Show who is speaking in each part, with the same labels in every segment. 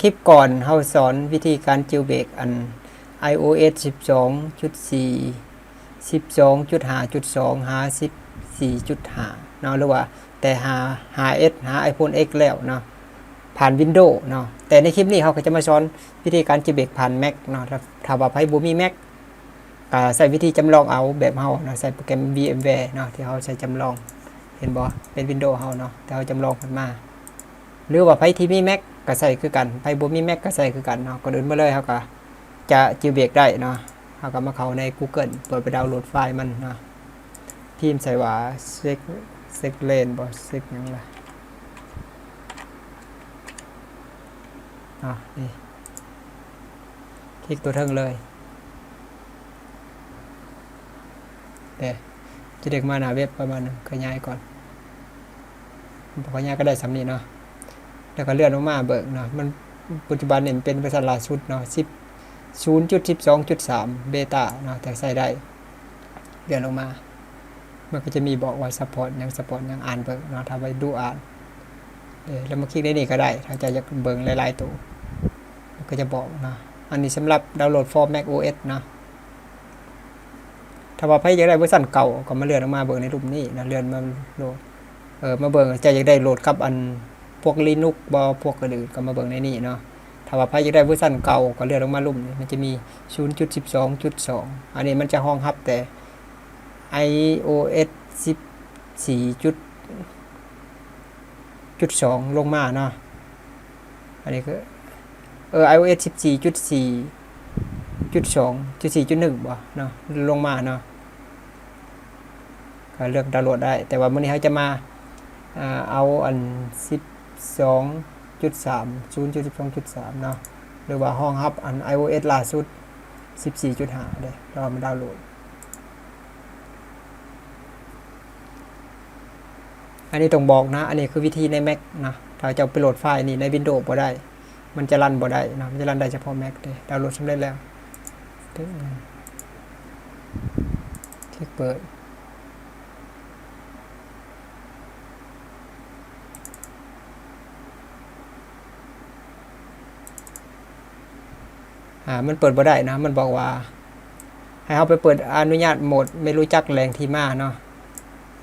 Speaker 1: คลิปก่อนเฮาสอนวิธีการจิวเบรกอัน iOS 12.4 12.5.2 หา 14.5 เนาะหรือว่าแต่หาหา S หา iPhone X แล้วเนาะผ่าน Windows เนาะแต่ในคลิปนี้เขาก็จะมาสอนวิธีการจิวเบรกผ่าน Mac เนาะถ้าถ้าว่าไพ่บ่มี Mac ก็ใส่วิธีจำลองเอาแบบเฮาเนาะใส่โปรแกรม VMware เนาะที่เฮาใช้จำลองเห็นบ่เป็น Windows เฮาเนาะแต่เฮาจำลองมันมา หรือว่าไพ่ที่มี Mac ก็ใส่คือกันไพ่บ่มี Mac ก็ใส่คือกันเนาะก็เดินมาเลยเฮาก็จะจิวเบรกได้เนาะเฮาก็มาเข้าใน Google เปิดไปดาวน์โหลดไฟล์มันเนาะพิมพ์ใส่ว่า sec sec lane บ่ sec หยังล่ะอะนี่คลิกตัวเทิงเลยเดี๋ยวจะเด็กมาหน้าเว็บประมาณนึงขยายก่อนขยายก็ได้สำนีเนาะ แล้วก็เลื่อนลงมาเบิกเนาะมันปัจจุบันเนี่ยเป็นเวอร์ชันล่าสุดเนาะ10 0.12.3เบต้าเนาะแต่ใส่ได้เลื่อนลงมา มันก็จะมีบอกว่าซัพพอร์ตยังซัพพอร์ตยังอ่านเบิกเนาะถ้าไปดูอ่านเออแล้วมาคลิกได้นี่ก็ได้ ถ้าจะอยากเบิงหลายๆตัวมันก็จะบอกเนาะอันนี้สำหรับดาวน์โหลด for Mac OS เนาะถ้าว่าใครอยากได้เวอร์ชันเก่าก็มาเลื่อนลงมาเบิกในรูปนี้นะเลื่อนมาโหลดเออมาเบิงจะอยากได้โหลดกับอัน พวกลีนุกบอพวกกระดือก็มาเบิ่งในนี่เนาะถ้าว่าใครอยากได้เวอร์ชันเก่าก็เลื่อนลงมาลุ่มมันจะมี 0.12.2 อันนี้มันจะห้องฮับแต่ iOS 14 จุดจุดสองลงมาเนาะ อันนี้ก็เออ iOS 14จุด4จุดสองจุดสี่จุดหนึ่งบ่เนาะลงมาเนาะก็เลือกดาวน์โหลดได้ แต่ว่ามื้อนี้เขาจะมาเอาอัน12.3 0.12.3 เนาะหรือว่าห้องฮับอัน iOS ล่าสุด 14.5 เด้เรามาดาวน์โหลด อันนี้ต้องบอกนะ อันนี้คือวิธีใน Mac นะถ้าจะไปโหลดไฟล์นี่ใน Windows บ่ได้ มันจะรันบ่ได้นะมันจะรันได้เฉพาะ Mac เด้ดาวน์โหลดสำเร็จแล้วคลิกเปิด อ่ามันเปิดบ่ได้นะ มันบอกว่า ให้เขาไปเปิดอนุญาตโหมด ไม่รู้จักแหล่งที่มาเนาะ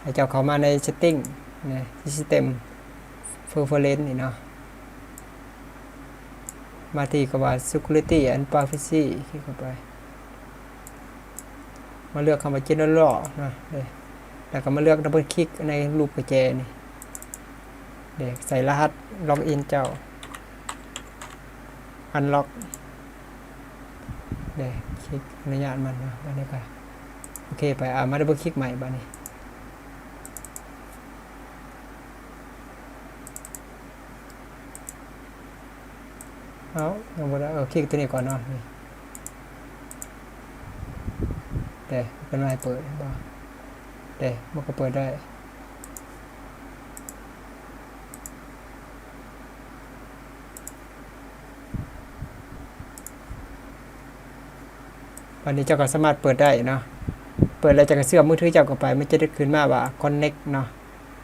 Speaker 1: ให้เจ้าเข้ามาใน setting ใน system preference นี่เนาะมาที่กับว่า security and privacy คลิกเข้าไป มาเลือกคำว่า general นะเลแล้วก็มาเลือกดับเบิลคลิกในรูปกระแจนี่เด็กใส่รหัสล็อกอินเจ้า unlock เดี๋ยคลิกอนุญาตมันนะบ้านนี้ก็โอเคไปอ่ามาดับเบิลคลิกใหม่บ้านนี้เอายังบ่ได้เออคลิกตัวนี้ก่อนเนาะนี่เดี๋ยวเป็นไงเปิดบ่เดี๋ยวมันก็เปิดได้ วันนี้เจ้าก็สามารถเปิดได้เนาะเปิดแล้วจะกระเสื่อมือถือเจ้าก็ไปมันจะได้ขึ้นมาว่า connect เนาะ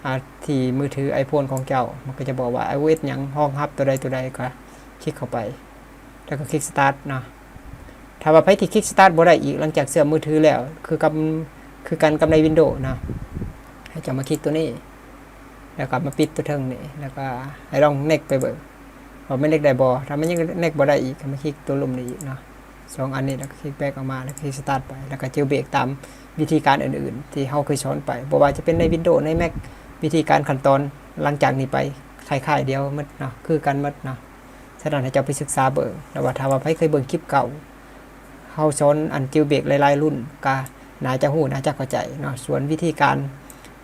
Speaker 1: อาที่มือถือ iPhone ของเจ้า มันก็จะบอกว่า iOS หยังห้องฮับตัวใดตัวใดก็คลิกเข้าไป แล้วก็คลิก start เนาะถ้าว่าไปที่คลิก start บ่ได้อีกหลังจากเสื่อมือถือแล้ว คือกำคือการกำใน Windows เนาะให้เจะมาคลิกตัวนี้ แล้วก็มาปิดตัวเทิงนี่แล้วก็ให้ลองเน็กไปเบิกว่าไม่เน็กได้บ่ถ้ามันยังเน็กบ่ได้อีกก็มาคลิกตัวลุ่มนี้อีกเนาะ สองอันนี้แล้วก็คลิกแบกออกมาแล้วคลิก start ไป แล้วก็เจลเบรกตามวิธีการอื่นๆ ที่เฮาเคยสอนไปบ่ว่าจะเป็นใน Windows ใน Mac วิธีการขั้นตอนหลังจากนี้ไปคล้ายๆเดียวหมดเนาะคือกันหมดเนาะฉะนั้นให้เจ้าไปศึกษาเบิ่งแล้วว่าถ้าว่าใครเคยเบิ่งคลิปเก่าเฮาสอนอันจิวเบรกหลายๆรุ่นก็น่าจะฮู้น่าจะเข้าใจเนาะส่วนวิธีการ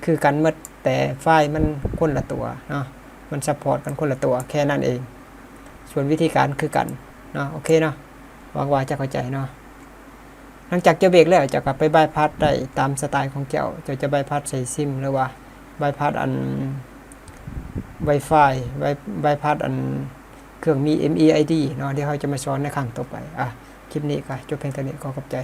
Speaker 1: คือกันหมดแต่ไฟล์มันคนละตัวเนาะมันซัพพอร์ตกันคนละตัวแค่นั้นเอง ส่วนวิธีการคือกันเนาะโอเคเนาะ หวังว่าจะเข้าใจเนาะหลังจากเจ้าเบรกแล้วจะกลับไปใบพัดได้ตามสไตล์ของเจ้าเจ้าจะใบพัดใส่ซิมหรือว่าใบพัดอัน Wi-Fi บใบพัดอันเครื่องมี MEID เนาะที่เขาจะมาสอนในครั้งต่อไปอะคลิปนี้ก็จบเพียงเท่านี้ขอขอบใจ